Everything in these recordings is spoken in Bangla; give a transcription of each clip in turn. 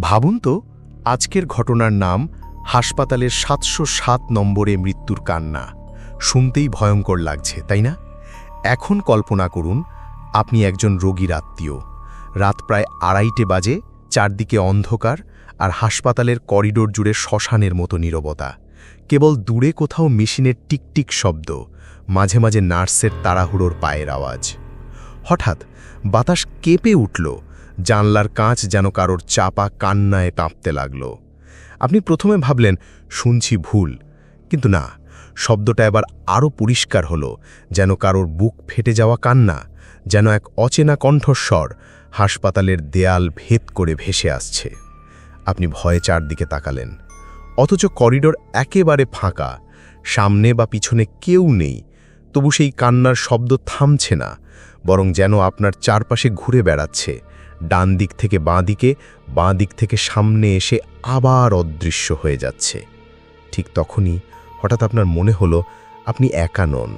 ভাবুন তো, আজকের ঘটনার নাম হাসপাতালের সাতশো সাত নম্বরে মৃত্যুর কান্না। শুনতেই ভয়ঙ্কর লাগছে, তাই না? এখন কল্পনা করুন, আপনি একজন রোগীর আত্মীয়। রাত প্রায় আড়াইটে বাজে, চারদিকে অন্ধকার আর হাসপাতালের করিডোর জুড়ে শ্মশানের মতো নীরবতা। কেবল দূরে কোথাও মেশিনের টিকটিক শব্দ, মাঝে মাঝে নার্সের তাড়াহুড়োর পায়ের আওয়াজ। হঠাৎ বাতাস কেঁপে উঠল জানলার কাঁচ যেন কারোর চাপা কান্নায় কাঁপতে লাগল। আপনি প্রথমে ভাবলেন, শুনছি ভুল। কিন্তু না, শব্দটা এবার আরও পরিষ্কার হলো, যেন কারোর বুক ফেটে যাওয়া কান্না, যেন এক অচেনা কণ্ঠস্বর হাসপাতালের দেয়াল ভেদ করে ভেসে আসছে। আপনি ভয়ে চারদিকে তাকালেন। অথচ করিডোর একেবারে ফাঁকা, সামনে বা পিছনে কেউ নেই, তবু সেই কান্নার শব্দ থামছে না, বরং যেন আপনার চারপাশে ঘুরে বেড়াচ্ছে। ডান দিক থেকে বাঁ দিকে বাঁ দিক থেকে সামনে এসে আবার অদৃশ্য হয়ে যাচ্ছে। ঠিক তখনই হঠাৎ আপনার মনে হলো, আপনি একা নন।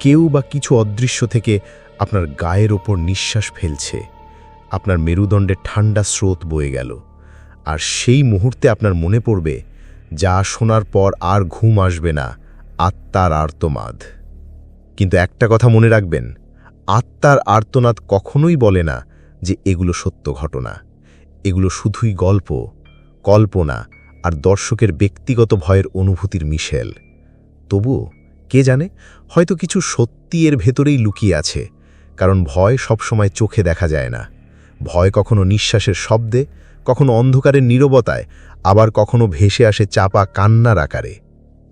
কেউ বা কিছু অদৃশ্য থেকে আপনার গায়ের ওপর নিঃশ্বাস ফেলছে। আপনার মেরুদণ্ডের ঠান্ডা স্রোত বয়ে গেল। আর সেই মুহূর্তে আপনার মনে পড়বে, যা শোনার পর আর ঘুম আসবে না, আত্মার আর্তমাদ কিন্তু একটা কথা মনে রাখবেন, আত্মার আর্তনাদ কখনোই বলে না যে এগুলো সত্য ঘটনা। এগুলো শুধুই গল্প, কল্পনা আর দর্শকের ব্যক্তিগত ভয়ের অনুভূতির মিশেল। তবুও কে জানে, হয়তো কিছু সত্যি এর ভেতরেই লুকিয়ে আছে, কারণ ভয় সবসময় চোখে দেখা যায় না। ভয় কখনো নিঃশ্বাসের শব্দে, কখনো অন্ধকারের নীরবতায়, আবার কখনো ভেসে আসে চাপা কান্নার আকারে।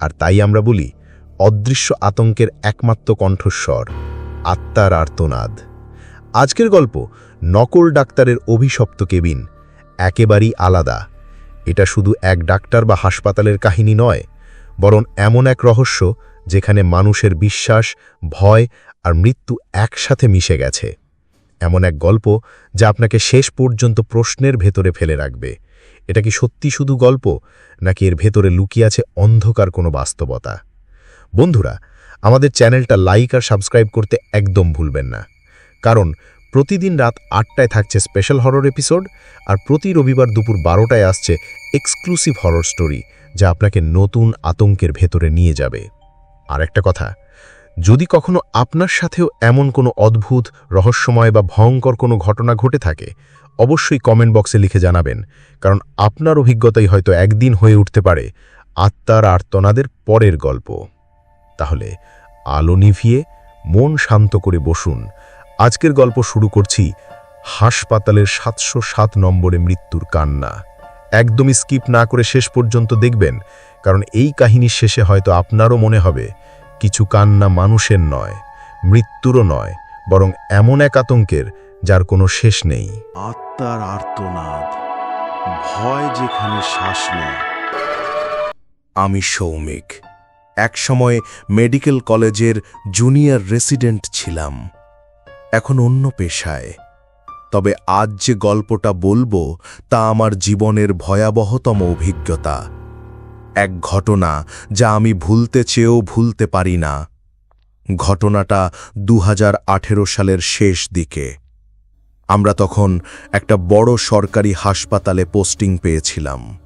আর তাই আমরা বলি, অদৃশ্য আতঙ্কের একমাত্র কণ্ঠস্বর, আত্মার আর্তনাদ। আজকের গল্প নকল ডাক্তারের অভিশপ্ত কেবিন একেবারেই আলাদা। এটা শুধু এক ডাক্তার বা হাসপাতালের কাহিনী নয়, বরং এমন এক রহস্য যেখানে মানুষের বিশ্বাস, ভয় আর মৃত্যু একসাথে মিশে গেছে। এমন এক গল্প যা আপনাকে শেষ পর্যন্ত প্রশ্নের ভেতরে ফেলে রাখবে। এটা কি সত্যি শুধু গল্প, নাকি এর ভেতরে লুকিয়ে আছে অন্ধকার কোনো বাস্তবতা? বন্ধুরা, আমাদের চ্যানেলটা লাইক আর সাবস্ক্রাইব করতে একদম ভুলবেন না। কারণ প্রতিদিন রাত আটটায় থাকছে স্পেশাল হরর এপিসোড আর প্রতি রবিবার দুপুর বারোটায় আসছে এক্সক্লুসিভ হরর স্টোরি যা আপনাকে নতুন আতঙ্কের ভেতরে নিয়ে যাবে। আর একটা কথা, যদি কখনো আপনার সাথেও এমন কোনো অদ্ভুত, রহস্যময় বা ভয়ঙ্কর কোনো ঘটনা ঘটে থাকে, অবশ্যই কমেন্ট বক্সে লিখে জানাবেন, কারণ আপনার অভিজ্ঞতাই হয়তো একদিন হয়ে উঠতে পারে আত্মার আর্তনাদের পরের গল্প। তাহলে আলো নিভিয়ে মন শান্ত করে বসুন আজকের গল্প শুরু করছি হাসপাতালের সাতশো সাত নম্বরে মৃত্যুর কান্না। একদমই স্কিপ না করে শেষ পর্যন্ত দেখবেন কারণ এই কাহিনীর শেষে হয়তো আপনারও মনে হবে কিছু কান্না মানুষের নয় মৃত্যুরও নয় বরং এমন এক আতঙ্কের যার কোনো শেষ নেই। আত্মার আর্তনাদ ভয় যেখানে শ্বাস নেয়। আমি সৌমিক। একসময় মেডিকেল কলেজের জুনিয়র রেসিডেন্ট ছিলাম। এখন অন্য পেশায়। তবে আজ যে গল্পটা বলব, তা আমার জীবনের ভয়াবহতম অভিজ্ঞতা। এক ঘটনা যা আমি ভুলতে চেয়েও ভুলতে পারি না। ঘটনাটা দু হাজার আঠেরো সালের শেষ দিকে। আমরা তখন একটা বড় সরকারি হাসপাতালে পোস্টিং পেয়েছিলাম।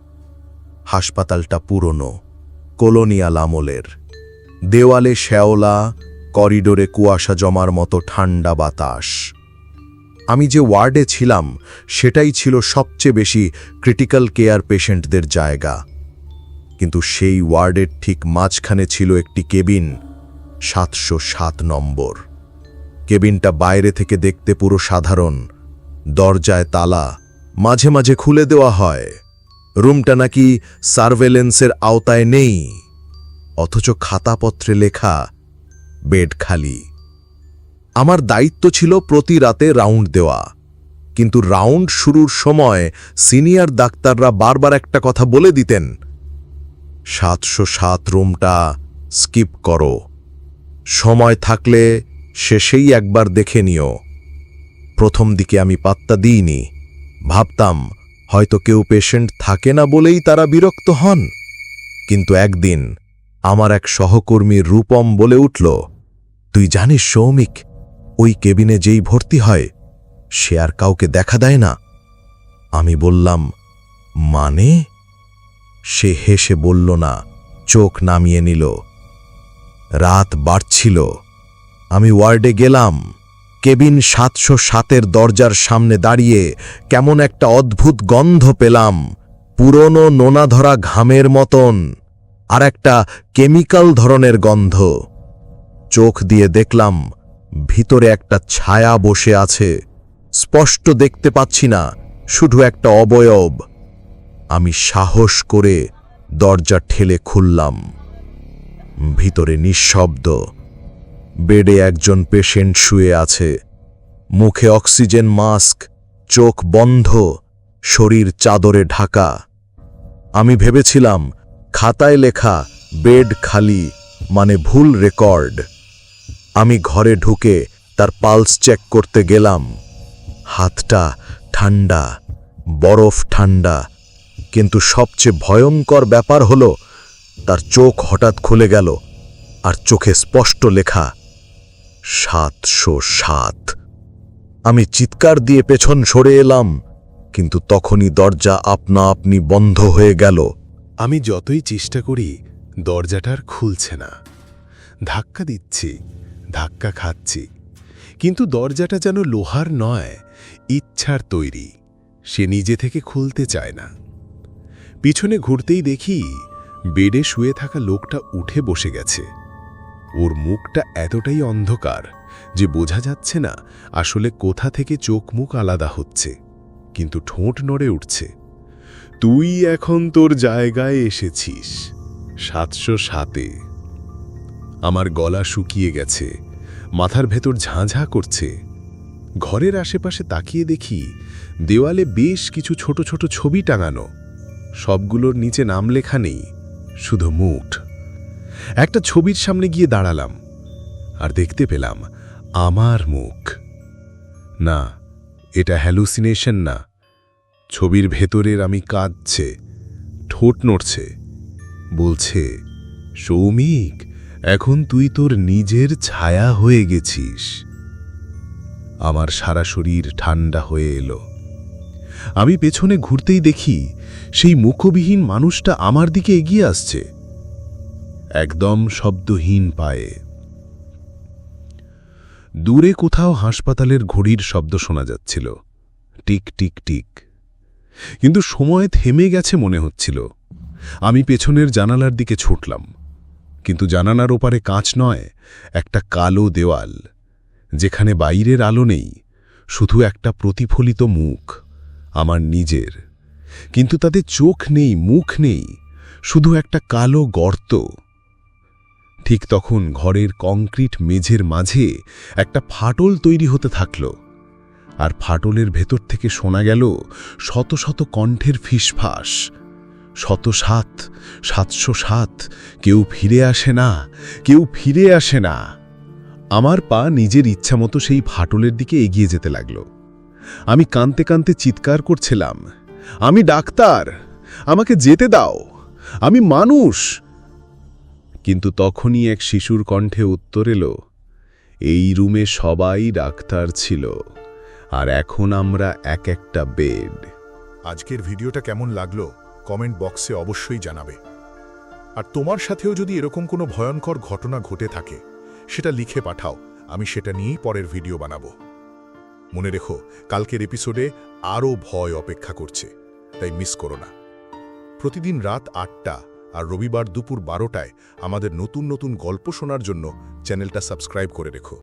হাসপাতালটা পুরনো, কলোনিয়াল আমলের। দেওয়ালে শ্যাওলা করিডোরে কুয়াশা জমার মতো ঠান্ডা বাতাস। আমি যে ওয়ার্ডে ছিলাম, সেটাই ছিল সবচেয়ে বেশি ক্রিটিক্যাল কেয়ার পেশেন্টদের জায়গা। কিন্তু সেই ওয়ার্ডের ঠিক মাঝখানে ছিল একটি কেবিন, সাতশো সাত নম্বর। কেবিনটা বাইরে থেকে দেখতে পুরো সাধারণ। দরজায় তালা, মাঝে মাঝে খুলে দেওয়া হয়। রুমটা নাকি সার্ভেলেন্সের আওতায় নেই। অথচ খাতাপত্রে লেখা বেড খালি। আমার দায়িত্ব ছিল প্রতি রাতে রাউন্ড দেওয়া। কিন্তু রাউন্ড শুরুর সময় সিনিয়র ডাক্তাররা বারবার একটা কথা বলে দিতেন, সাতশো সাত রুমটা স্কিপ করো। সময় থাকলে শেষেই একবার দেখে নিও। প্রথম দিকে আমি পাত্তা দিইনি। ভাবতাম, হয়তো কেউ পেশেন্ট থাকে না বলেই তারা বিরক্ত হন। কিন্তু একদিন আমার এক সহকর্মী রূপম বলে উঠল, তুই জানিস সৌমিক, ওই কেবিনে যেই ভর্তি হয়, সে আর কাউকে দেখা দেয় না। আমি বললাম মানে? সে হেসে বলল না, চোখ নামিয়ে নিল। রাত বাড়ছিল। আমি ওয়ার্ডে গেলাম। কেবিন সাতশো সাতের দরজার সামনে দাঁড়িয়ে কেমন একটা অদ্ভুত গন্ধ পেলাম, পুরনো নোনা ধরা ঘামের মতন। আর একটা কেমিক্যাল ধরনের গন্ধ। চোখ দিয়ে দেখলাম, ভিতরে একটা ছায়া বসে আছে। স্পষ্ট দেখতে পাচ্ছি না, শুধু একটা অবয়ব। আমি সাহস করে দরজা ঠেলে খুললাম। ভিতরে নিঃশব্দ। বেডে একজন পেশেন্ট শুয়ে আছে। মুখে অক্সিজেন মাস্ক, চোখ বন্ধ, শরীর চাদরে ঢাকা। আমি ভেবেছিলাম খাতায় লেখা, বেড খালি মানে ভুল রেকর্ড। আমি ঘরে ঢুকে তার পালস চেক করতে গেলাম। হাতটা ঠান্ডা, বরফ ঠান্ডা। কিন্তু সবচেয়ে ভয়ঙ্কর ব্যাপার হলো, তার চোখ হঠাৎ খুলে গেল আর চোখে স্পষ্ট লেখা, সাতশো সাত আমি চিৎকার দিয়ে পেছন সরে এলাম, কিন্তু তখনই দরজা আপনা আপনি বন্ধ হয়ে গেল। আমি যতই চেষ্টা করি, দরজাটার খুলছে না। ধাক্কা দিচ্ছি, ধাক্কা খাচ্ছি। কিন্তু দরজাটা যেন লোহার নয়, ইচ্ছার তৈরি। সে নিজে থেকে খুলতে চায় না। পিছনে ঘুরতেই দেখি, বেডে শুয়ে থাকা লোকটা উঠে বসে গেছে। ওর মুখটা এতটাই অন্ধকার যে বোঝা যাচ্ছে না আসলে কোথা থেকে চোখ মুখ আলাদা হচ্ছে। কিন্তু ঠোঁট নড়ে উঠছে। তুই এখন তোর জায়গায় এসেছিস, সাতশো সাতে। আমার গলা শুকিয়ে গেছে, মাথার ভেতর ঝাঁঝা করছে। ঘরের আশেপাশে তাকিয়ে দেখি দেওয়ালে বেশ কিছু ছোট ছোট ছবি টাঙানো। সবগুলোর নিচে নাম লেখা নেই, শুধু মুঠ। একটা ছবির সামনে গিয়ে দাঁড়ালাম, আর দেখতে পেলাম আমার মুখ। না, এটা হ্যালুসিনেশন না। ছবির ভেতরের আমি কাঁদছে, ঠোঁট নড়ছে, বলছে, সৌমিক, এখন তুই তোর নিজের ছায়া হয়ে গেছিস। আমার সারা শরীর ঠান্ডা হয়ে এলো। আমি পেছনে ঘুরতেই দেখি, সেই মুখবিহীন মানুষটা আমার দিকে এগিয়ে আসছে। একদম শব্দহীন পায়ে। দূরে কোথাও হাসপাতালের ঘড়ির শব্দ শোনা যাচ্ছিল। Tick tick tick. কিন্তু সময় থেমে গেছে মনে হচ্ছিল। আমি পেছনের জানালার দিকে ছুটলাম। কিন্তু জানালার ওপারে কাঁচ নয়, একটা কালো দেওয়াল, যেখানে বাইরের আলো নেই, শুধু একটা প্রতিফলিত মুখ, আমার নিজের। কিন্তু তাতে চোখ নেই, মুখ নেই, শুধু একটা কালো গর্ত। ঠিক তখন ঘরের কংক্রিট মেঝের মাঝে একটা ফাটল তৈরি হতে থাকল। আর ফাটলের ভেতর থেকে শোনা গেল শত শত কণ্ঠের ফিসফাস। শত সাত, সাতশো সাত, কেউ ফিরে আসে না, কেউ ফিরে আসে না। আমার পা নিজের ইচ্ছামতো সেই ফাটলের দিকে এগিয়ে যেতে লাগল। আমি কানতে কানতে চিৎকার করছিলাম, আমি ডাক্তার, আমাকে যেতে দাও, আমি মানুষ। কিন্তু তখনই এক শিশুর কণ্ঠে উত্তর এলো, এই রুমে সবাই ডাক্তার ছিল। আর এখন আমরা এক একটা বেড। আজকের ভিডিওটা কেমন লাগল, কমেন্ট বক্সে অবশ্যই জানাবে। আর তোমার সাথেও যদি এরকম কোনো ভয়ঙ্কর ঘটনা ঘটে থাকে, সেটা লিখে পাঠাও, আমি সেটা নিয়েই পরের ভিডিও বানাবো। মনে রেখো, কালকের এপিসোডে আরও ভয় অপেক্ষা করছে, তাই মিস করো না। প্রতিদিন রাত আটটা আর রবিবার দুপুর বারোটায় আমাদের নতুন নতুন গল্প শোনার জন্য চ্যানেলটা সাবস্ক্রাইব করে রেখো।